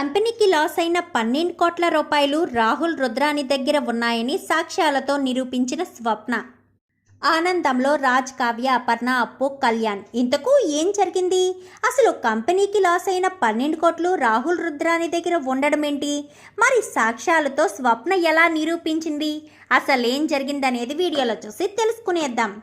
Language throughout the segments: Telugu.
కంపెనీకి లాస్ అయిన పన్నెండు కోట్ల రూపాయలు రాహుల్ రుద్రాని దగ్గర ఉన్నాయని సాక్ష్యాలతో నిరూపించిన స్వప్న. ఆనందంలో రాజ్ కావ్య అపర్ణ అప్పు కళ్యాణ్. ఇంతకు ఏం జరిగింది? అసలు కంపెనీకి లాస్ అయిన పన్నెండు కోట్లు రాహుల్ రుద్రాని దగ్గర ఉండడం ఏంటి మరి సాక్ష్యాలతో స్వప్న ఎలా నిరూపించింది? అసలు ఏం జరిగిందనేది వీడియోలో చూసి తెలుసుకునేద్దాం.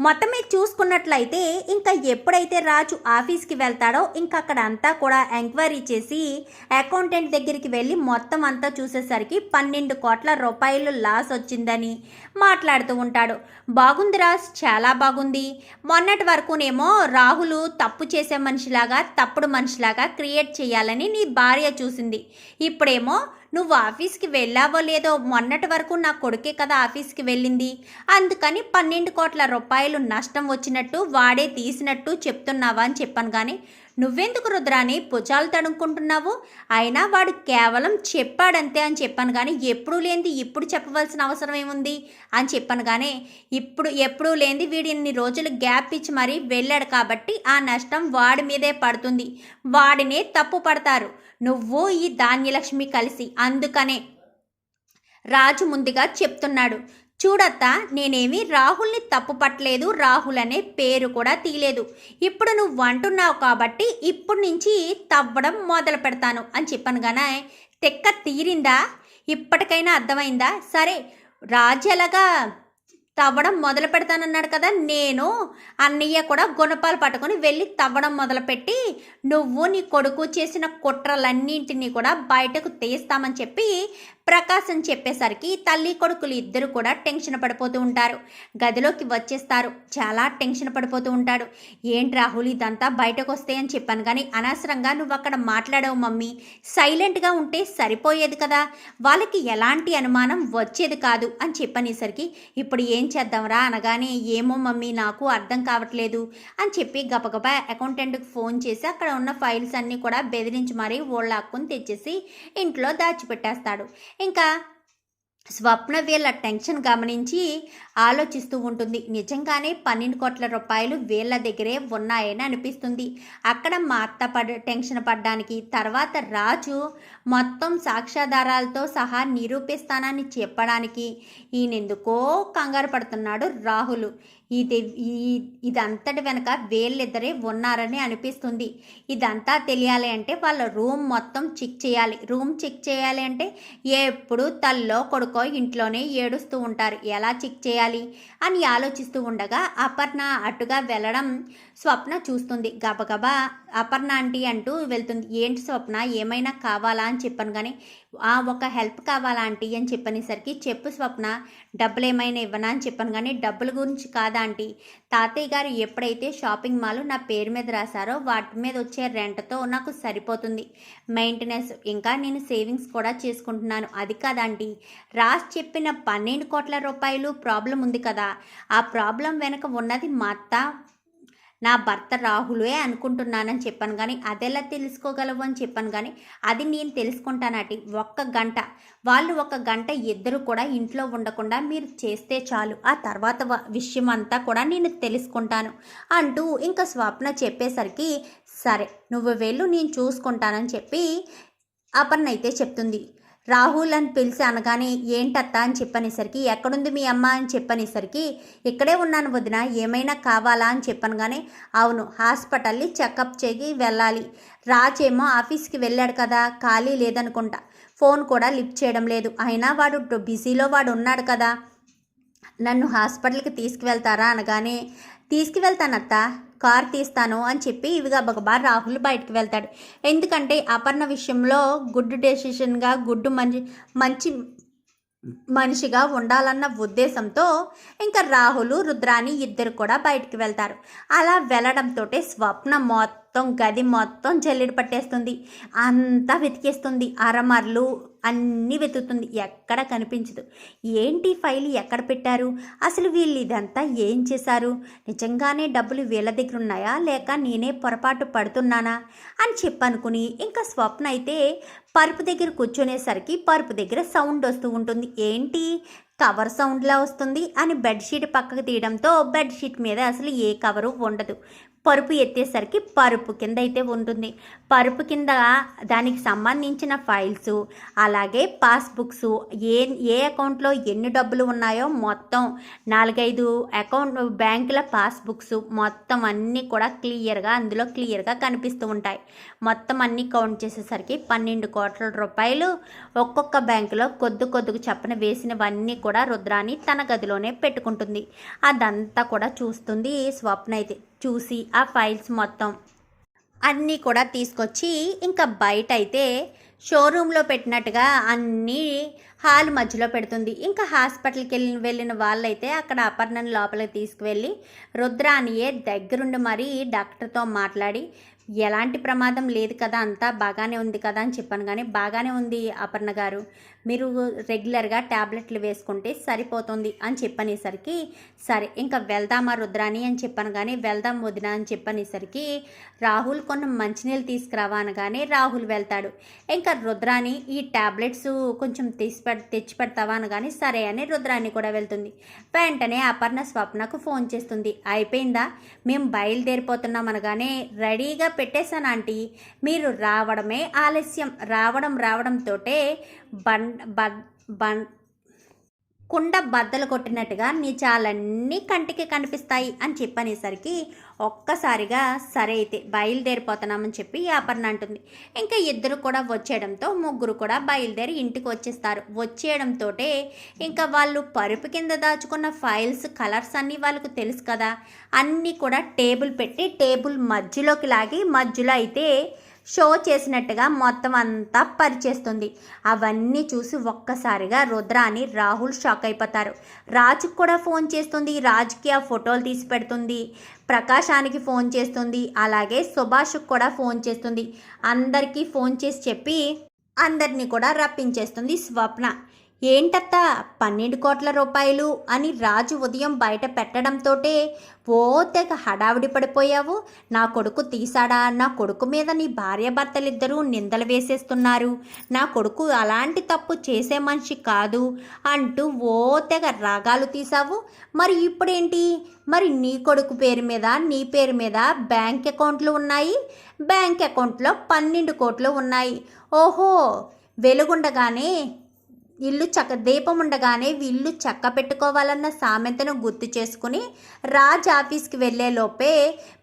మొత్తం మీరు చూసుకున్నట్లయితే ఇంకా ఎప్పుడైతే రాజు ఆఫీస్కి వెళ్తాడో ఇంకా అక్కడ అంతా కూడా ఎంక్వైరీ చేసి అకౌంటెంట్ దగ్గరికి వెళ్ళి మొత్తం అంతా చూసేసరికి పన్నెండు కోట్ల రూపాయలు లాస్ వచ్చిందని మాట్లాడుతూ ఉంటాడు. బాగుంది రాజ్ చాలా బాగుంది. మొన్నటి వరకునేమో రాహులు తప్పు చేసే మనిషిలాగా తప్పుడు మనిషిలాగా క్రియేట్ చేయాలని నీ భార్య చూసింది. ఇప్పుడేమో నువ్వు ఆఫీస్కి వెళ్ళావో లేదో మొన్నటి వరకు నా కొడుకే కదా ఆఫీస్కి వెళ్ళింది. అందుకని పన్నెండు కోట్ల రూపాయలు నష్టం వచ్చినట్టు వాడే తీసినట్టు చెప్తున్నావా అని చెప్పాను కానీ నువ్వెందుకు రుద్రాని? భుజాలు తడుముకుంటున్నావు? అయినా వాడు కేవలం చెప్పాడంతే అని చెప్పాను కానీ ఎప్పుడు లేనిది ఇప్పుడు చెప్పవలసిన అవసరం ఏముంది? అని చెప్పాను కానీ ఇప్పుడు ఎప్పుడూ లేనిది వీడు ఇన్ని రోజులు గ్యాప్ ఇచ్చి మరీ వెళ్ళాడు కాబట్టి ఆ నష్టం వాడి మీదే పడుతుంది. వాడినే తప్పు పడతారు. నువ్వు ఈ ధాన్యలక్ష్మి కలిసి అందుకనే రాజు ముందుగా చెప్తున్నాడు. చూడత్తా నేనేమి రాహుల్ని తప్పు పట్టలేదు రాహుల్ అనే పేరు కూడా తీయలేదు. ఇప్పుడు నువ్వు అంటున్నావు కాబట్టి ఇప్పుడు నుంచి తవ్వడం మొదలు పెడతాను అని చెప్పాను గానే తెక్క తీరిందా? ఇప్పటికైనా అర్థమైందా? సరే రాజు ఎలాగా తవ్వడం మొదలు పెడతానన్నాడు కదా నేను అన్నయ్య కూడా గుణపాలు పట్టుకొని వెళ్ళి తవ్వడం మొదలుపెట్టి నువ్వు నీ కొడుకు చేసిన కుట్రలన్నింటినీ కూడా బయటకు తీస్తామని చెప్పి ప్రకాశం చెప్పేసరికి తల్లి కొడుకులు ఇద్దరు కూడా టెన్షన్ పడిపోతూ ఉంటారు. గదిలోకి వచ్చేస్తారు. చాలా టెన్షన్ పడిపోతూ ఉంటాడు. ఏంటి రాహుల్ ఇదంతా బయటకు వస్తే అని చెప్పాను కానీ అనవసరంగా నువ్వు అక్కడ మాట్లాడవు మమ్మీ. సైలెంట్గా ఉంటే సరిపోయేది కదా. వాళ్ళకి ఎలాంటి అనుమానం వచ్చేది కాదు అని చెప్పనేసరికి ఇప్పుడు ఏం చేద్దాంరా అనగానే ఏమో మమ్మీ నాకు అర్థం కావట్లేదు అని చెప్పి గబగబ అకౌంటెంట్కి ఫోన్ చేసి అక్కడ ఉన్న ఫైల్స్ అన్నీ కూడా బెదిరించి మరీ ఓళ్ళాక్కుని తెచ్చేసి ఇంట్లో దాచిపెట్టేస్తాడు. ఇంకా స్వప్న వీళ్ళ టెన్షన్ గమనించి ఆలోచిస్తూ ఉంటుంది. నిజంగానే పన్నెండు కోట్ల రూపాయలు వీళ్ళ దగ్గరే ఉన్నాయని అనిపిస్తుంది. అక్కడ మా అత్త పడ టెన్షన్ పడ్డానికి తర్వాత రాజు మొత్తం సాక్ష్యాధారాలతో సహా నిరూపిస్తానని చెప్పడానికి ఈయనెందుకో కంగారు పడుతున్నాడు రాహుల్. ఇది ఈ- ఇదంతటి వెనక వీళ్ళిద్దరే ఉన్నారని అనిపిస్తుంది. ఇదంతా తెలియాలి అంటే వాళ్ళ రూమ్ మొత్తం చెక్ చేయాలి. రూమ్ చెక్ చేయాలి అంటే ఎప్పుడు తల్లో కొడుకో ఇంట్లోనే ఏడుస్తూ ఉంటారు. ఎలా చెక్ చేయాలి? అని ఆలోచిస్తూ ఉండగా అపర్ణ అటుగా వెళ్ళడం స్వప్న చూస్తుంది. గబగబా అపర్ణ ఆంటీ అంటూ వెళ్తుంది. ఏంటి స్వప్న? ఏమైనా కావాలా? అని చెప్పాను కానీ ఆ ఒక హెల్ప్ కావాలా ఆంటీ? అని చెప్పనేసరికి చెప్పు స్వప్న డబ్బులు ఏమైనా ఇవ్వనా? అని చెప్పాను కానీ డబ్బుల గురించి కాదా ఆంటీ తాతయ్య గారు ఎప్పుడైతే షాపింగ్ మాల్ నా పేరు మీద రాశారో వాటి మీద వచ్చే రెంట్తో నాకు సరిపోతుంది. మెయింటెనెన్స్ ఇంకా నేను సేవింగ్స్ కూడా చేసుకుంటున్నాను. అది కాదండి రాసి చెప్పిన పన్నెండు కోట్ల రూపాయలు ప్రాబ్లం ఉంది కదా. ఆ ప్రాబ్లం వెనక ఉన్నది మా అత్త నా భర్త రాహులే అనుకుంటున్నానని చెప్పాను కానీ అదెలా తెలుసుకోగలవు అని చెప్పాను కానీ అది నేను తెలుసుకుంటానటి. ఒక్క గంట. వాళ్ళు ఒక గంట ఇద్దరు కూడా ఇంట్లో ఉండకుండా మీరు చేస్తే చాలు. ఆ తర్వాత విషయం అంతా కూడా నేను తెలుసుకుంటాను అంటూ ఇంకా స్వప్న చెప్పేసరికి సరే నువ్వు వెళ్ళు నేను చూసుకుంటానని చెప్పి అపర్ణ అయితే చెప్తుంది. రాహుల్ అని పిలిచి అనగానే ఏంటత్తా? అని చెప్పనేసరికి ఎక్కడుంది మీ అమ్మ? అని చెప్పనేసరికి ఇక్కడే ఉన్నాను వదిన ఏమైనా కావాలా? అని చెప్పాను కానీ అవును హాస్పిటల్ని చెకప్ చేసి వెళ్ళాలి. రాజేమో ఆఫీస్కి వెళ్ళాడు కదా ఖాళీ లేదనుకుంటా. ఫోన్ కూడా లిఫ్ట్ చేయడం లేదు. అయినా వాడు బిజీలో వాడు ఉన్నాడు కదా. నన్ను హాస్పిటల్కి తీసుకువెళ్తారా? అనగానే తీసుకువెళ్తానత్తా. కార్ తీస్తాను అని చెప్పి ఇదిగా బగబా రాహుల్ బయటకు వెళ్తాడు. ఎందుకంటే అపర్ణ విషయంలో గుడ్ డెసిషన్గా గుడ్ మంచి మంచి మనిషిగా ఉండాలన్న ఉద్దేశంతో ఇంకా రాహులు రుద్రాని ఇద్దరు కూడా బయటికి వెళ్తారు. అలా వెళ్ళడంతో స్వప్న మొత్తం గది మొత్తం చెల్లిడి పట్టేస్తుంది. అంతా వెతికేస్తుంది. అరమర్లు అన్నీ వెతుకుతుంది. ఎక్కడ కనిపించదు. ఏంటి ఫైల్ ఎక్కడ పెట్టారు? అసలు వీళ్ళు ఇదంతా ఏం చేశారు? నిజంగానే డబ్బులు వీళ్ళ దగ్గర ఉన్నాయా లేక నేనే పొరపాటు పడుతున్నానా? అని చెప్పనుకుని ఇంకా స్వప్న అయితే పరుపు దగ్గర కూర్చునేసరికి పరుపు దగ్గర సౌండ్ వస్తూ ఉంటుంది. ఏంటి? కవర్ సౌండ్లా వస్తుంది అని బెడ్షీట్ పక్కకు తీయడంతో బెడ్షీట్ మీద అసలు ఏ కవరు ఉండదు. పరుపు ఎత్తేసరికి పరుపు కింద అయితే ఉంటుంది. పరుపు కింద దానికి సంబంధించిన ఫైల్స్ అలాగే పాస్బుక్స్ ఏ ఏ అకౌంట్లో ఎన్ని డబ్బులు ఉన్నాయో మొత్తం నాలుగైదు అకౌంట్ బ్యాంకుల పాస్బుక్స్ మొత్తం అన్నీ కూడా క్లియర్గా అందులో క్లియర్గా కనిపిస్తూ ఉంటాయి. మొత్తం అన్నీ కౌంట్ చేసేసరికి పన్నెండు కోట్ల రూపాయలు ఒక్కొక్క బ్యాంకులో కొద్ది కొద్దిగా చప్పన వేసినవన్నీ కూడా రుద్రాని తన గదిలోనే పెట్టుకుంటుంది. అదంతా కూడా చూస్తుంది స్వప్న అయితే. చూసి ఆ ఫైల్స్ మొత్తం అన్నీ కూడా తీసుకొచ్చి ఇంకా బయట అయితే షోరూంలో పెట్టినట్టుగా అన్నీ హాల్ మధ్యలో పెడుతుంది. ఇంకా హాస్పిటల్కి వెళ్ళి వెళ్ళిన వాళ్ళైతే అక్కడ అపర్ణను లోపలికి తీసుకువెళ్ళి రుద్రానియే దగ్గరుండి మరీ డాక్టర్తో మాట్లాడి ఎలాంటి ప్రమాదం లేదు కదా అంతా బాగానే ఉంది కదా అని చెప్పాను. కానీ బాగానే ఉంది అపర్ణ గారు. మీరు రెగ్యులర్గా ట్యాబ్లెట్లు వేసుకుంటే సరిపోతుంది అని చెప్పనేసరికి సరే ఇంకా వెళ్దామా రుద్రాని అని చెప్పాను కానీ వెళ్దాం వదిన అని చెప్పనేసరికి రాహుల్ కొన్ని మంచినీళ్ళు తీసుకురావా అనగానే రాహుల్ వెళ్తాడు. ఇంకా రుద్రాని ఈ ట్యాబ్లెట్స్ కొంచెం తీసి పె తెచ్చి పెడతావా అనగానే సరే అని రుద్రాని కూడా వెళ్తుంది. వెంటనే అపర్ణ స్వప్నకు ఫోన్ చేస్తుంది. అయిపోయిందా? మేము బయలుదేరిపోతున్నాం అనగానే రెడీగా పెట్టేశాను ఆంటీ. మీరు రావడమే ఆలస్యం. రావడం రావడంతోటే బండ్ బ బం కుండ బద్దలు కొట్టినట్టుగా నిజాలన్నీ కంటికి కనిపిస్తాయి అని చెప్పనేసరికి ఒక్కసారిగా సరే అయితే బయలుదేరిపోతున్నామని చెప్పి యాపర్ణ అంటుంది. ఇంకా ఇద్దరు కూడా వచ్చేయడంతో ముగ్గురు కూడా బయలుదేరి ఇంటికి వచ్చేస్తారు. వచ్చేయడంతో ఇంకా వాళ్ళు పరుపు కింద దాచుకున్న ఫైల్స్ కలర్స్ అన్నీ వాళ్ళకు తెలుసు కదా. అన్నీ కూడా టేబుల్ పెట్టి టేబుల్ మధ్యలోకి లాగి మధ్యలో అయితే షో చేసినట్టుగా మొత్తం అంతా పరిచేస్తుంది. అవన్నీ చూసి ఒక్కసారిగా రుద్రాని రాహుల్ షాక్ అయిపోతారు. రాజుకు కూడా ఫోన్ చేస్తుంది. రాజుకి ఆ ఫోటోలు తీసి పెడుతుంది. ప్రకాశానికి ఫోన్ చేస్తుంది. అలాగే సుభాష్కి కూడా ఫోన్ చేస్తుంది. అందరికీ ఫోన్ చేసి చెప్పి అందరినీ కూడా రప్పించేస్తుంది స్వప్న. ఏంటత్తా? పన్నెండు కోట్ల రూపాయలు అని రాజు ఉదయం బయట పెట్టడంతోటే ఓ తెగ హడావిడి పడిపోయావు. నా కొడుకు తీసాడా నా కొడుకు మీద నీ భార్యాభర్తలిద్దరూ నిందలు వేసేస్తున్నారు. నా కొడుకు అలాంటి తప్పు చేసే మనిషి కాదు అంటూ ఓ తెగ రాగాలు తీసావు మరి ఇప్పుడేంటి? మరి నీ కొడుకు పేరు మీద నీ పేరు మీద బ్యాంక్ అకౌంట్లు ఉన్నాయి. బ్యాంక్ అకౌంట్లో పన్నెండు కోట్లు ఉన్నాయి. ఓహో! వెలుగుండగానే ఇల్లు చక్క దీపం ఉండగానే ఇల్లు చక్క పెట్టుకోవాలన్న సామెతను గుర్తు చేసుకుని రాజ్ ఆఫీస్కి వెళ్ళేలోపే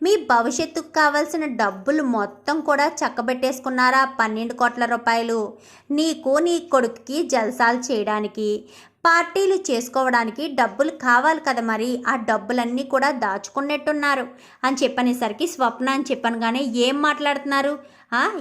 మీ భవిష్యత్తుకు కావాల్సిన డబ్బులు మొత్తం కూడా చక్కబెట్టేసుకున్నారా పన్నెండు కోట్ల రూపాయలు? నీకు నీ కొడుకుకి జల్సాలు చేయడానికి. పార్టీలు చేసుకోవడానికి డబ్బులు కావాలి కదా మరి. ఆ డబ్బులన్నీ కూడా దాచుకున్నట్టున్నారు. అని చెప్పనేసరికి స్వప్న అని చెప్పనుగానే ఏం మాట్లాడుతున్నారు?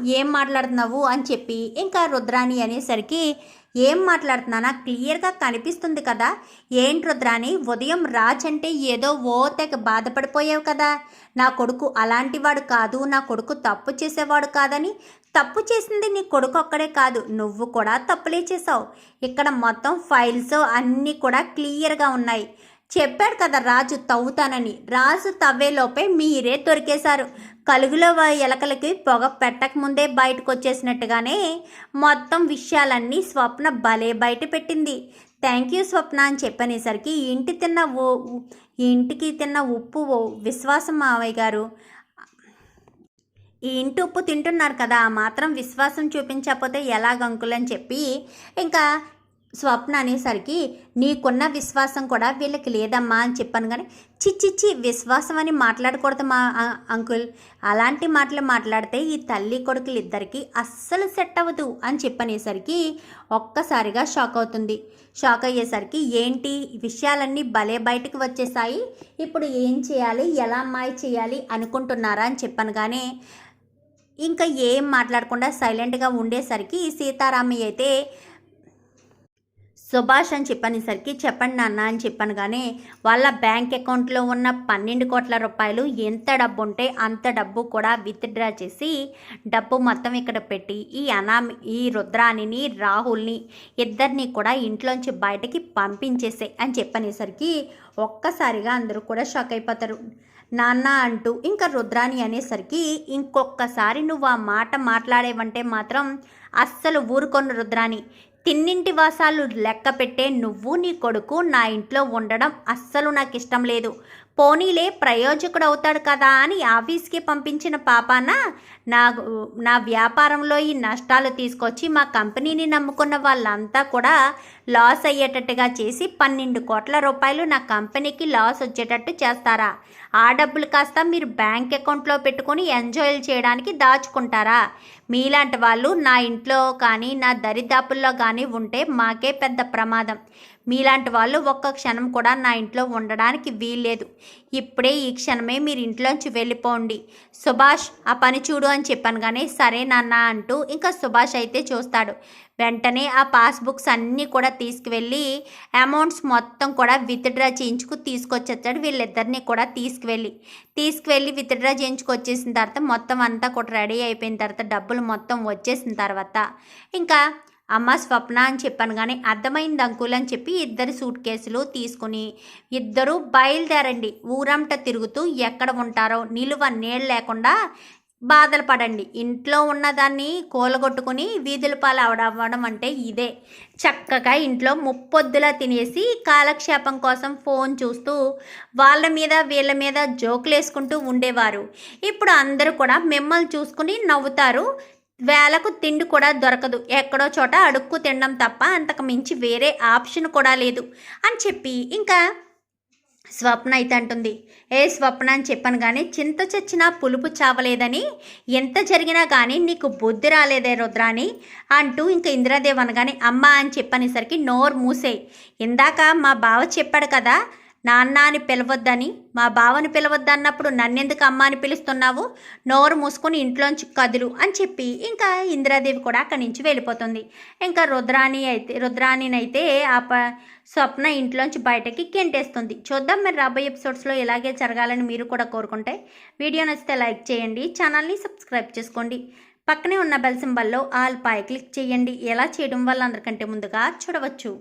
ఏం మాట్లాడుతున్నావు? అని చెప్పి ఇంకా రుద్రాణి అనేసరికి ఏం మాట్లాడుతున్నానా? క్లియర్గా కనిపిస్తుంది కదా. ఏంటి రుద్రాని ఉదయం రాజ్ అంటే ఏదో ఓ తెగ బాధపడిపోయావు కదా. నా కొడుకు అలాంటివాడు కాదు. నా కొడుకు తప్పు చేసేవాడు కాదని తప్పు చేసింది నీ కొడుకు ఒక్కడే కాదు నువ్వు కూడా తప్పులే చేసావు ఇక్కడ మొత్తం ఫైల్స్ అన్నీ కూడా క్లియర్గా ఉన్నాయి. చెప్పాడు కదా రాజు తవ్వుతానని. రాజు తవ్వేలోపే మీరే దొరికేశారు. కలుగులో ఎలకలకి పొగ పెట్టక ముందే బయటకు వచ్చేసినట్టుగానే మొత్తం విషయాలన్నీ స్వప్న భలే బయట పెట్టింది. థ్యాంక్ యూ స్వప్న అని చెప్పనేసరికి ఇంటి తిన్న ఓ ఇంటికి తిన్న ఉప్పు ఓ విశ్వాసం మావయ్య గారు. ఈ ఇంటి ఉప్పు తింటున్నారు కదా ఆ మాత్రం విశ్వాసం చూపించకపోతే ఎలాగ అంకుల్ అని చెప్పి ఇంకా స్వప్న అనేసరికి నీకున్న విశ్వాసం కూడా వీళ్ళకి లేదమ్మా అని చెప్పాను కానీ చిచ్చిచ్చి విశ్వాసం అని మాట్లాడకూడదు మా అంకుల్. అలాంటి మాటలు మాట్లాడితే ఈ తల్లి కొడుకులు ఇద్దరికి అస్సలు సెట్ అవ్వదు అని చెప్పనేసరికి ఒక్కసారిగా షాక్ అవుతుంది. షాక్ అయ్యేసరికి ఏంటి విషయాలన్నీ భలే బయటకు వచ్చేసాయి ఇప్పుడు ఏం చేయాలి ఎలా మాయ చేయాలి అనుకుంటున్నారా అని చెప్పాను కానీ ఇంకా ఏం మాట్లాడకుండా సైలెంట్గా ఉండేసరికి సీతారామయ్య అయితే సుభాష్ అని చెప్పనేసరికి చెప్పండి నాన్న అని చెప్పాను కానీ వాళ్ళ బ్యాంక్ అకౌంట్లో ఉన్న పన్నెండు కోట్ల రూపాయలు ఎంత డబ్బు ఉంటే అంత డబ్బు కూడా విత్డ్రా చేసి డబ్బు మొత్తం ఇక్కడ పెట్టి ఈ అనామి ఈ రుద్రాణిని రాహుల్ని ఇద్దరిని కూడా ఇంట్లోంచి బయటకి పంపించేసే అని చెప్పనేసరికి ఒక్కసారిగా అందరూ కూడా షాక్ అయిపోతారు. నాన్న అంటూ ఇంకా రుద్రాణి అనేసరికి ఇంకొకసారి నువ్వు ఆ మాట మాట్లాడేవంటే మాత్రం అస్సలు ఊరుకొన్న రుద్రాణి. తిన్నింటి వాసాలు లెక్క పెట్టే నువ్వు నీ కొడుకు నా ఇంట్లో ఉండడం అస్సలు నాకు ఇష్టం లేదు. పోనీలే ప్రయోజకుడు అవుతాడు కదా అని ఆఫీస్కి పంపించిన పాపాన నా నా వ్యాపారంలో ఈ నష్టాలు తీసుకొచ్చి మా కంపెనీని నమ్ముకున్న వాళ్ళంతా కూడా లాస్ అయ్యేటట్టుగా చేసి పన్నెండు కోట్ల రూపాయలు నా కంపెనీకి లాస్ వచ్చేటట్టు చేస్తారా? ఆ డబ్బులు కాస్త మీరు బ్యాంక్ అకౌంట్లో పెట్టుకొని ఎంజాయ్ చేయడానికి దాచుకుంటారా? మీలాంటి వాళ్ళు నా ఇంట్లో కానీ నా దరిదాపుల్లో కానీ ఉంటే మాకే పెద్ద ప్రమాదం. మీలాంటి వాళ్ళు ఒక్క క్షణం కూడా నా ఇంట్లో ఉండడానికి వీల్లేదు. ఇప్పుడే ఈ క్షణమే మీరు ఇంట్లోంచి వెళ్ళిపోండి. సుభాష్ ఆ పని చూడు అని చెప్పాను కానీ సరే నాన్న అంటూ ఇంకా సుభాష్ అయితే చూస్తాడు. వెంటనే ఆ పాస్బుక్స్ అన్నీ కూడా తీసుకువెళ్ళి అమౌంట్స్ మొత్తం కూడా విత్డ్రా చేయించుకు తీసుకొచ్చేస్తాడు వీళ్ళిద్దరిని కూడా తీసుకువెళ్ళి. తీసుకువెళ్ళి విత్డ్రా చేయించుకొచ్చేసిన తర్వాత మొత్తం అంతా కూడా రెడీ అయిపోయిన తర్వాత డబ్బులు మొత్తం వచ్చేసిన తర్వాత ఇంకా అమ్మ స్వప్న అని చెప్పాను కానీ అర్థమైంది అంకుల్ అని చెప్పి ఇద్దరు సూట్ కేసులు తీసుకుని ఇద్దరు బయలుదేరండి. ఊరంట తిరుగుతూ ఎక్కడ ఉంటారో నిలువ నీళ్ళు లేకుండా బాధలు పడండి. ఇంట్లో ఉన్నదాన్ని కూలగొట్టుకుని వీధుల పాలు అవడవ్వడం అంటే ఇదే. చక్కగా ఇంట్లో ముప్పొద్దులా తినేసి కాలక్షేపం కోసం ఫోన్ చూస్తూ వాళ్ళ మీద వీళ్ళ మీద జోకులు వేసుకుంటూ ఉండేవారు. ఇప్పుడు అందరూ కూడా మిమ్మల్ని చూసుకుని నవ్వుతారు. వేలకు తిండి కూడా దొరకదు. ఎక్కడో చోట అడుక్కు తినడం తప్ప అంతకు మించి వేరే ఆప్షన్ కూడా లేదు అని చెప్పి ఇంకా స్వప్న అయితే అంటుంది. ఏ స్వప్న అని చెప్పాను కానీ చింత చచ్చినా పులుపు చావలేదని ఎంత జరిగినా కానీ నీకు బుద్ధి రాలేదే రుద్రాని అంటూ ఇంకా ఇందిరాదేవి అనగానే అమ్మ అని చెప్పనేసరికి నోరు మూసే. ఇందాక మా బావ చెప్పాడు కదా నాన్న అని పిలవద్దని మా బావని పిలవద్దన్నప్పుడు నన్నెందుకు అమ్మ అని పిలుస్తున్నావు? నోరు మూసుకొని ఇంట్లోంచి కదులు అని చెప్పి ఇంకా ఇందిరాదేవి కూడా అక్కడి నుంచి వెళ్ళిపోతుంది. ఇంకా రుద్రాణి అయితే రుద్రాణినైతే ఆ ప స్వప్న ఇంట్లోంచి బయటకి గెంటేస్తుంది. చూద్దాం మరి రాబోయే ఎపిసోడ్స్లో ఇలాగే జరగాలని మీరు కూడా కోరుకుంటే వీడియో నచ్చితే లైక్ చేయండి ఛానల్ని సబ్స్క్రైబ్ చేసుకోండి. పక్కనే ఉన్న బెల్ సింబల్లో ఆల్ పై క్లిక్ చేయండి. ఎలా చేయడం వల్ల అందరికంటే ముందుగా చూడవచ్చు.